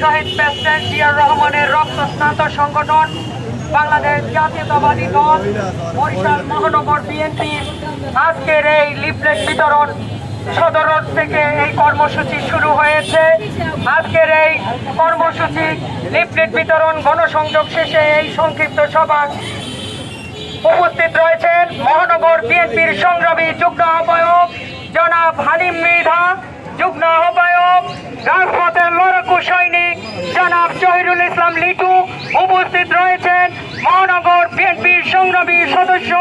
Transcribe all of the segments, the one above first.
শহীদ president রহমানের রক্তস্নাত সংগঠন, বাংলাদেশ জাতীয়তাবাদী দল মহানগর বিএনপি। আজকের এই লিফলেট বিতরণ সদর থেকে এই কর্মসূচি শুরু হয়েছে। আজকের এই কর্মসূচি লিফলেট বিতরণ গণসংযোগ শেষে এই সংক্ষিপ্ত সভা উপস্থিত রয়েছেন মহানগর বিএনপির সংগ্রামী যুগ্ম আহ্বায়ক জনাব হালিম মৃধা, যুগ্ম আহ্বায়ক রাজপথের লড়াকু সৈনিক, জনাব জহিরুল ইসলাম লিটু উপস্থিত রয়েছেন মহানগর বিএনপির সংগ্রামী সদস্য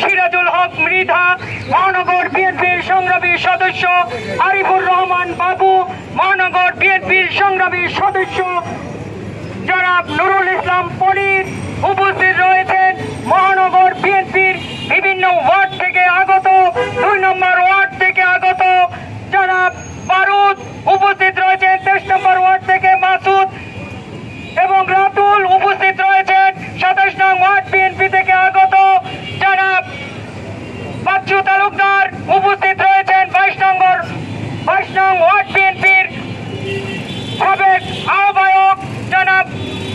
সিরাজুল হক মৃধা, মহানগর বিএনপির সংগ্রামী সদস্য আরিফুর রহমান বাবু, মহানগর বিএনপির সংগ্রামী সদস্য জনাব নুরুল ইসলাম পনির উপস্থিত রয়েছেন মহানগর বিএনপির বিভিন্ন ওয়ার্ড থেকে আগত দুই নম্বর ওয়ার্ড থেকে আগত জনাব বারুদ উপস্থিত রয়েছেন তেইশ নম্বর ওয়ার্ড থেকে মাসুদ এবং রাতুল উপস্থিত রয়েছেন সাতাশ নং ওয়ার্ড বিএনপি থেকে আগত জনাব বাচ্চু তালুকদার উপস্থিত রয়েছেন বাইশ নম্বর বাইশ নং ওয়ার্ড বিএনপির সাবেক আহ্বায়ক জনাব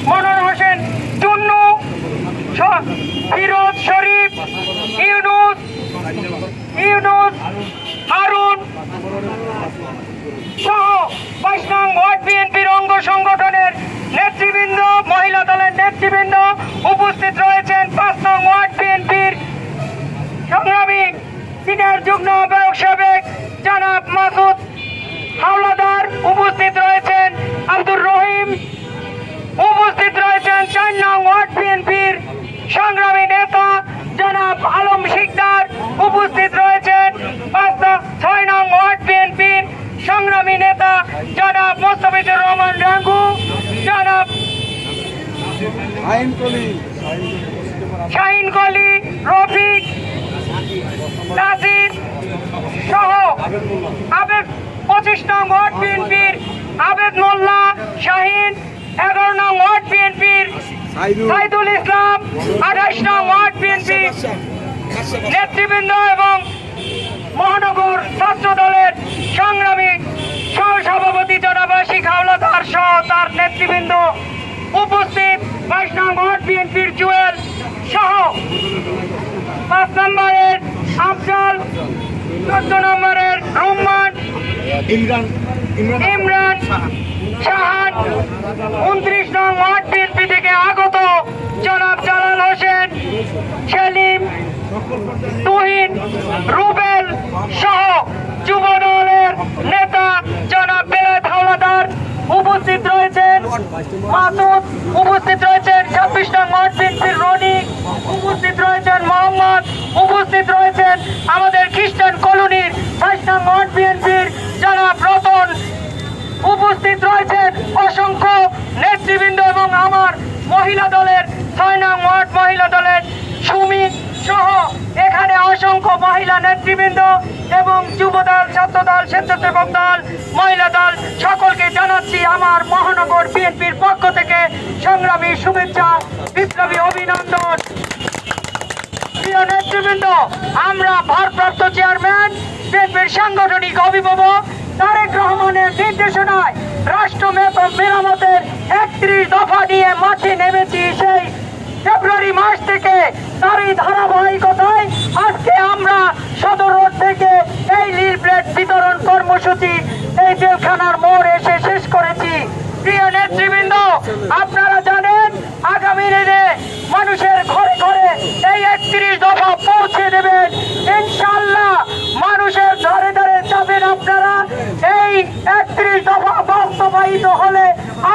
মনোর হোসেন টুন্নু স- ফিরোজ শরীফ ইউনুস ইউনুস হারুন সহ বাইশ নং ওয়ার্ড বিএনপির অঙ্গ সংগঠনের নেতৃবৃন্দ, মহিলা দলের নেতৃবৃন্দ উপস্থিত রয়েছেন পাঁচ নং ওয়ার্ড বিএনপির সংগ্রামী সিনিয়র যুগ্ম আহ্বায়ক সাবেক জনাব মাসুদ হাওলাদার উপস্থিত রয়েছেন, আব্দুর রহিম উপস্থিত রয়েছেন চার নং ওয়ার্ড বিএনপির সংগ্রামী নেতা জনাব আলম শিকদার উপস্থিত রয়েছেন পাঁচ নং- ছয় নং ওয়ার্ড বিএনপির সংগ্রামী নেতা জনাব মোস্তাফিজুর রহমান রাঙ্গু জনাব শাহিন কলি রফিক নাসির সহ আবেদ পঁচিশ নং ওয়ার্ড বিএনপির আবেদ মোল্লা শাহিন এগারো নং ওয়ার্ড বিএনপির সাইদুল সাইদুল ইসলাম আঠাশ নং ওয়ার্ড বিএনপি নেতৃবৃন্দ এবং মহানগর ছাত্র দলের সংগ্রামী সহসভাপতি জনাব আশিক হাওলাদার সহ তার নেতৃবৃন্দ উপস্থিত বাইশ নম্বর বিএনপির জুয়েল সহ। পাঁচ নম্বরের আফজাল চোদ্দ নম্বরের রহমান ইমরান শাহান উনত্রিশ নং ওয়ার্ড বিএনপি থেকে আগত জনাব জালাল হোসেন সেলিম তুহিন রুবেল সহ। যুব দলের নেতা জনাব বেলায়েত হাওলাদার উপস্থিত রয়েছেন। মাসুদ উপস্থিত রয়েছেন। ছাব্বিশ নং ওয়ার্ড রনি উপস্থিত রয়েছেন। মোহাম্মদ উপস্থিত রয়েছেন আমাদের খ্রিস্টান কলোনির বাইশ নং ওয়ার্ড বিএনপির জনাব রতন উপস্থিত রয়েছেন। অসংখ্য নেতৃবৃন্দ এবং আমার মহিলা দলের ছয় নং ওয়ার্ড মহিলা দলের সুমিত সহ এখানে অসংখ্য মহিলা নেতৃবৃন্দ এবং যুবদল, ছাত্রদল, স্বেচ্ছাসেবক দল, মহিলা দল, সকলকে জানাচ্ছি আমার মহানগর বিএনপির পক্ষ থেকে সংগ্রামী শুভেচ্ছা, বিপ্লবী অভিনন্দন। প্রিয় নেতৃবৃন্দ, আমরা ভারপ্রাপ্ত চেয়ারম্যান, বিএনপির সাংগঠনিক অভিভাবক তারেক রহমানের নির্দেশনায় রাষ্ট্র মেরামতের একত্রিশ দফা নিয়ে মাঠে নেমেছি সেই ফেব্রুয়ারি মাস থেকে তারই ধারাবাহিকতায় আজকে আমরা সদর রোড থেকে এই লিফলেট বিতরণ কর্মসূচি, এই জেলখানার মোড় এসে শেষ করেছি প্রিয় নেতৃবৃন্দ আপনারা জানেন আগামী দিনে মানুষের ঘরে ঘরে এই একত্রিশ দফা পৌঁছে দেবেন ইনশাল্লাহ মানুষের ধারে ধারে যাবেন আপনারা এই একত্রিশ দফা বাস্তবায়িত হলে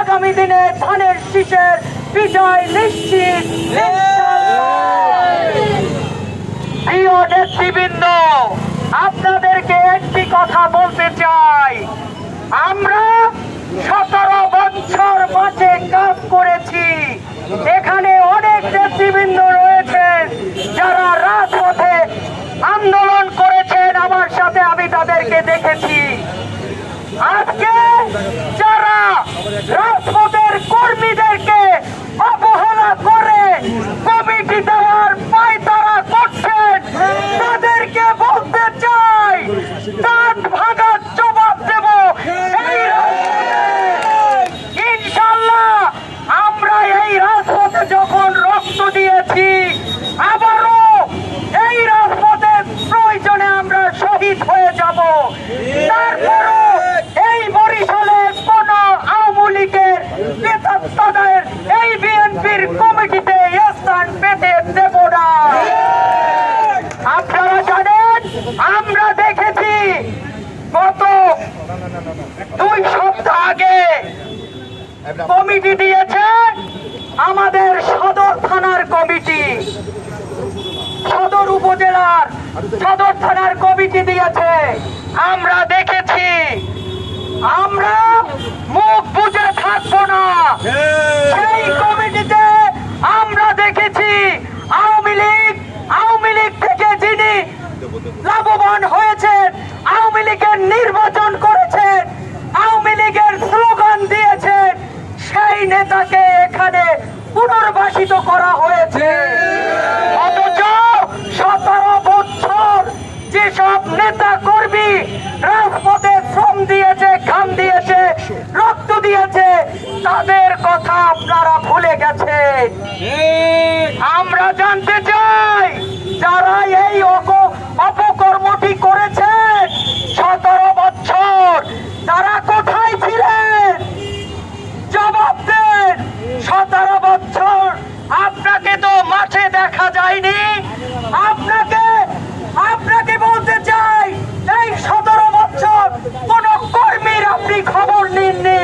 আগামী দিনে ধানের শীষের বিজয় নিশ্চিত প্রিয় নেতৃবৃন্দ আপনাদেরকে একটি কথা বলতে চাই। আমরা সতেরো বছর মাঠে কাজ করেছি। এখানে অনেক নেতৃবৃন্দ রয়েছেন যারা রাজপথে আন্দোলন করেছেন। আমার সাথে আমি তাদেরকে দেখেছি। আজকে যারা রাজপথের কর্মীদেরকে অবহেলা করে কমিটি দেওয়ার পায়তারা করছেন তাদেরকে বলতে চাই দাঁত ভাঙার জবাব দুই সপ্তাহ আগে কমিটি দিয়েছে আমাদের সদর থানার কমিটি। সদর উপজেলার সদর থানার কমিটি দিয়েছে আমরা দেখেছি আমরা মুখ বুঝে থাকব না সেই কমিটিতে আমরা দেখেছি আওয়ামী লীগ আওয়ামী লীগ থেকে যিনি লাভবান হয়েছেন আওয়ামী লীগের নির্বাচন করেছেন আওয়ামী লীগের স্লোগান দিয়েছেন সেই নেতাকে এখানে পুনর্বাসিত করা হয়েছে। অথচ সতেরো বছর যেসব নেতা কর্মী রাজপথে শ্রম দিয়েছে ঘাম দিয়েছে রক্ত দিয়েছে তাদের কথা আপনারা ভুলে গেছেন। আমরা জানতে চাই যারা এই অপ- অপকর্মটি করেছেন সতেরো বছর তারা কোথায় ছিলেন জবাব দেন সতেরো বছর আপনাকে তো মাঠে দেখা যায়নি আপনাকে আপনাকে বলতে চাই এই সতেরো বছর কোন কর্মীর আপনি খবর নিননি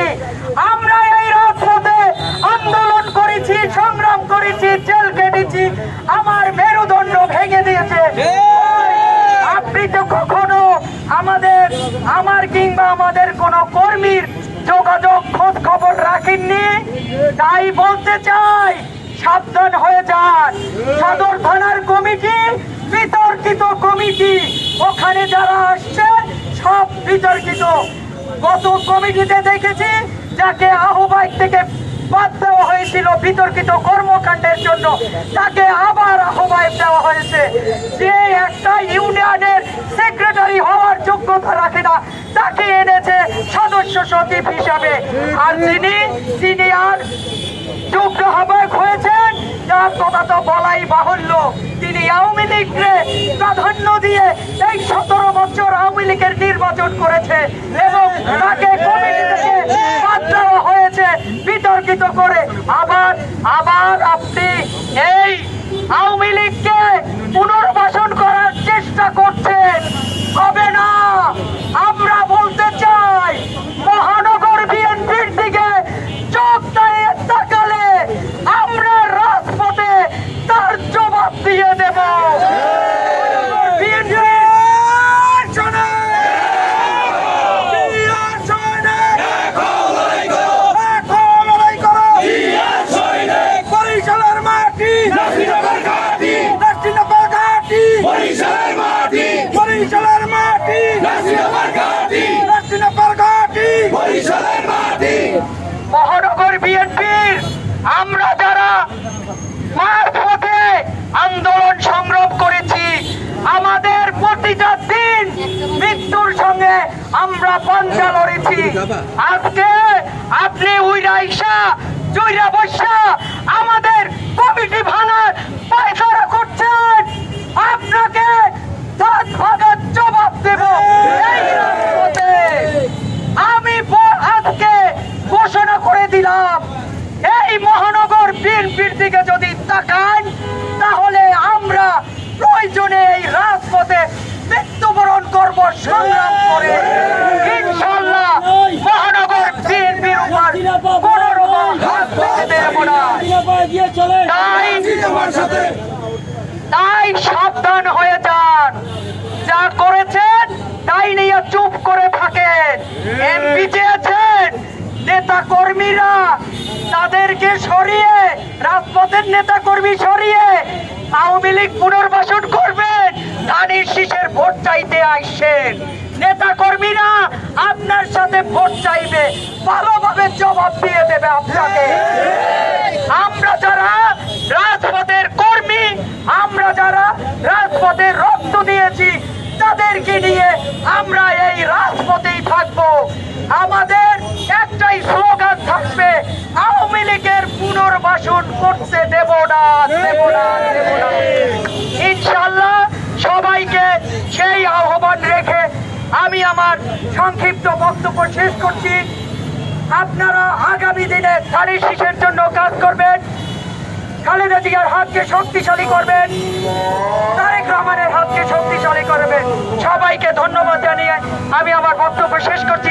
আমরা এই রাজপথে আন্দোলন করেছি সংগ্রাম করেছি জেল কেটেছি আমার মেরুদণ্ড ভেঙে দিয়েছে আপনি তো কখনো আমাদের আমার কিংবা আমাদের কোন কর্মীর যোগাযোগ খোঁজ খবর রাখেননি তাই বলতে চাই, সাবধান হয়ে যান। সদর থানার কমিটি, বিতর্কিত কমিটি। ওখানে যারা আসছে, সব বিতর্কিত। গত কমিটিতে দেখেছি, যাকে আহ্বায়ক থেকে বাদ দেওয়া হয়েছিল বিতর্কিত কর্মকাণ্ডের জন্য, তাকে আবার আহ্বায়ক দেওয়া হয়েছে। যে একটা ইউনিয়নের সেক্রেটারি হওয়ার যোগ্যতা রাখে না তাকে এনেছে সদস্য সচিব হিসাবে। আর যিনি তিনি আর যোগ্য আহ্বায়ক হয়েছেন যার কথা তো বলাই বাহুল্য। তিনি আওয়ামী লীগকে প্রাধান্য দিয়ে এই সতেরো বছর আওয়ামী লীগের নির্বাচন করেছে এবং তাকে কমিটি বাদ দেওয়া হয়েছে, বিতর্কিত করে। আবার আবার আপনি এই আওয়ামী লীগকে পুনর্বাসন করার চেষ্টা করছেন হবে না আমরা বলতে চাই মহানগর বিএনপির দিকে চোখ দাঁড়িয়ে তাকালে আমরা রাজপথে তার জবাব দিয়ে দেব বিএনপি বরিশালের মাটি নরসিংদীর ঘাটি নরসিংদীর ঘাটি বরিশালের মাটি বরিশালের মাটি। বরিশালের মাটি। মহানগর বিএনপির আমরা যারা মাঝপথে আন্দোলন সংগ্রাম করেছি আমাদের প্রতিটা দিন মৃত্যুর সঙ্গে আমরা পাঞ্জা লড়েছি। আজকে আপনি উইরা ইসা জুইরা বসা আমাদের কমিটি ভাঙার পায়তারা করছেন আপনাকে দাঁত ভাঙার জবাব দেব এই রাজপথে। আমি ব- আজকে ঘোষণা করে দিলাম এই মহানগর বিএনপির দিকে যদি তাকান তাহলে আমরা প্রয়োজনে এই রাজপথে মৃত্যুবরণ করব সংগ্রাম করে ইনশাল্লাহ মহানগর বিএনপির উপর কোন রকম হাত পেতে দেব না তাই আমার সাথে তাই সাবধান হয়ে যান যা করেছেন তাই নিয়ে চুপ করে থাকেন এমপি চেয়েছেন নেতা কর্মীরা তাদেরকে সরিয়ে, রাজপথের নেতা কর্মী সরিয়ে আওয়ামী লীগ পুনর্বাসন করবেন। ধানের শীষের ভোট চাইতে আসছেন। নেতা কর্মীরা আপনার সাথে ভোট চাইবে, ভালোভাবে জবাব দিয়ে দেবে আপনাকে। আমরা যারা রাজপথের কর্মী, আমরা যারা রাজপথে রক্ত দিয়েছি, তাদেরকে নিয়ে আমরা করতে দেব না দেব না দেব না ইনশাল্লাহ সবাইকে সেই আহ্বান রেখে আমি আমার সংক্ষিপ্ত বক্তব্য শেষ করছি। আপনারা আগামী দিনে ধানের শীষের জন্য কাজ করবেন। খালেদা জিয়ার হাতকে শক্তিশালী করবেন। তারেক রহমানের হাতকে শক্তিশালী করবেন। সবাইকে ধন্যবাদ জানিয়ে আমি আমার বক্তব্য শেষ করছি।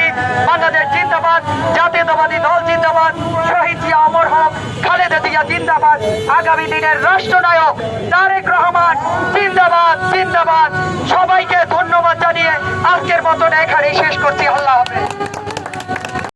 বাংলাদেশ জিন্দাবাদ, জাতীয়তাবাদী দল জিন্দাবাদ, শহীদ জিয়া অমর হক, খালেদা জিয়া জিন্দাবাদ, আগামী দিনের রাষ্ট্রনায়ক তারেক রহমান জিন্দাবাদ জিন্দাবাদ। সবাইকে ধন্যবাদ জানিয়ে আজকের মতন এখানেই শেষ করছি। আল্লাহ হাফেজ।